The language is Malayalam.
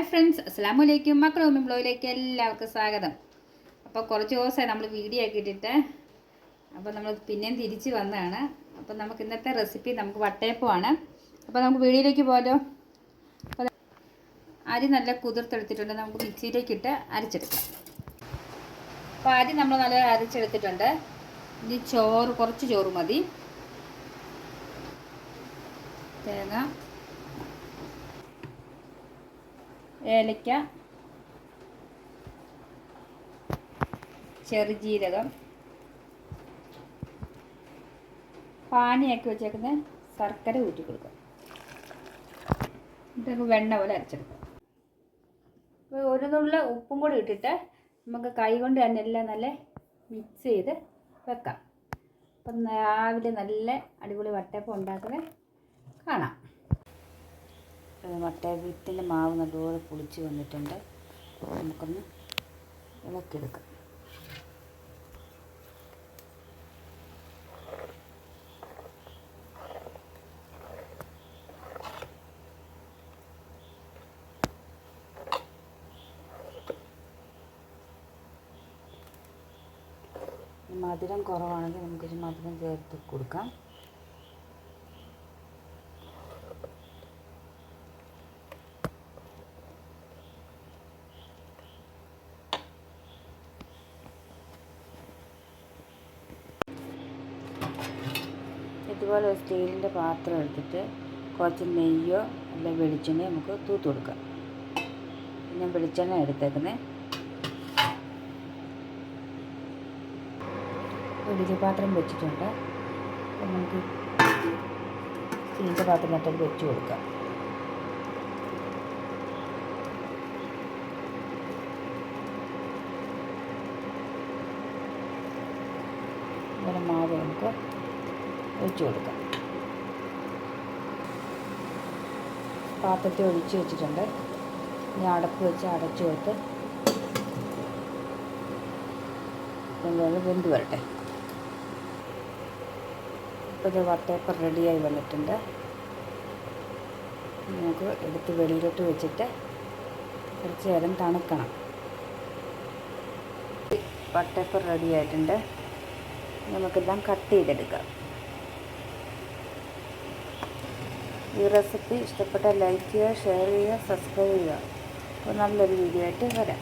ഹായ് ഫ്രണ്ട്സ് അസ്സാം വലൈക്കും മക്കൾ ഉമ്മ ബ്ലോഗിലേക്ക് എല്ലാവർക്കും സ്വാഗതം. അപ്പോൾ കുറച്ച് ദിവസമായി നമ്മൾ വീഡിയോ ഒക്കെ ഇട്ടിട്ട് അപ്പോൾ നമ്മൾ പിന്നെയും തിരിച്ച് വന്നതാണ്. അപ്പോൾ നമുക്ക് ഇന്നത്തെ റെസിപ്പി നമുക്ക് വട്ടയപ്പമാണ്. അപ്പോൾ നമുക്ക് വീഡിയോയിലേക്ക് പോലോ അപ്പോൾ അരി നല്ല കുതിർത്തെടുത്തിട്ടുണ്ട്. നമുക്ക് മിക്സിയിലേക്ക് ഇട്ട് അരച്ചെടുക്കാം. അപ്പോൾ അരി നമ്മൾ നല്ല അരച്ചെടുത്തിട്ടുണ്ട്. ഇനി ചോറ് കുറച്ച് ചോറ് മതി. തേങ്ങ. ഏലക്ക ചെറുജീരകം പാനിയാക്കി വെച്ചേക്കുന്ന ശർക്കര ഊറ്റി കൊടുക്കുക ഇതൊക്കെ വെണ്ണ പോലെ അരച്ചെടുക്കുക ഒരു നുള്ള ഉപ്പും കൂടി ഇട്ടിട്ട് നമുക്ക് കൈ കൊണ്ട് തന്നെ എല്ലാം നല്ല മിക്സ് ചെയ്ത് വെക്കാം. അപ്പം രാവിലെ നല്ല അടിപൊളി വട്ടയപ്പം ഉണ്ടാക്കുന്നത് കാണാം. വട്ടയപ്പത്തിന്റെ മാവ് നല്ലപോലെ പുളിച്ച് വന്നിട്ടുണ്ട്. നമുക്കൊന്ന് ഇളക്കിയെടുക്കാം. മധുരം കുറവാണെങ്കിൽ നമുക്കൊരു മധുരം ചേർത്ത് കൊടുക്കാം. ഇതുപോലെ ഒരു സ്റ്റീലിന്റെ പാത്രം എടുത്തിട്ട് കുറച്ച് നെയ്യോ അല്ല വെളിച്ചെണ്ണയോ നമുക്ക് തൂത്ത് കൊടുക്കാം. ഞാൻ വെളിച്ചെണ്ണ എടുത്തേക്കുന്നത് ഇഡ്ഡലി പാത്രം വെച്ചിട്ടുണ്ട്. നമുക്ക് സ്റ്റീലിന്റെ പാത്രത്തിനകത്തോട്ട് വെച്ച് കൊടുക്കാം. മാവ് നമുക്ക് ഒഴിച്ച് കൊടുക്കാം. പാത്രത്തിൽ ഒഴിച്ചു വെച്ചിട്ടുണ്ട്. ഇനി അടപ്പ് വെച്ച് അടച്ചു കൊടുത്ത് വെന്ത് വരട്ടെ. ഇപ്പോൾ ഇത് വട്ടേപ്പർ റെഡിയായി വന്നിട്ടുണ്ട്. നമുക്ക് എടുത്ത് വെളിയിലോട്ട് വെച്ചിട്ട് കുറച്ച് നേരം തണുക്കണം. വട്ടയപ്പം റെഡി ആയിട്ടുണ്ട്. നമുക്കെല്ലാം കട്ട് ചെയ്തെടുക്കാം. ഈ റെസിപ്പി ഇഷ്ടപ്പെട്ടാൽ ലൈക്ക് ചെയ്യുക ഷെയർ ചെയ്യുക സബ്സ്ക്രൈബ് ചെയ്യുക. അപ്പോൾ നല്ലൊരു വീഡിയോ ആയിട്ട് വരാം.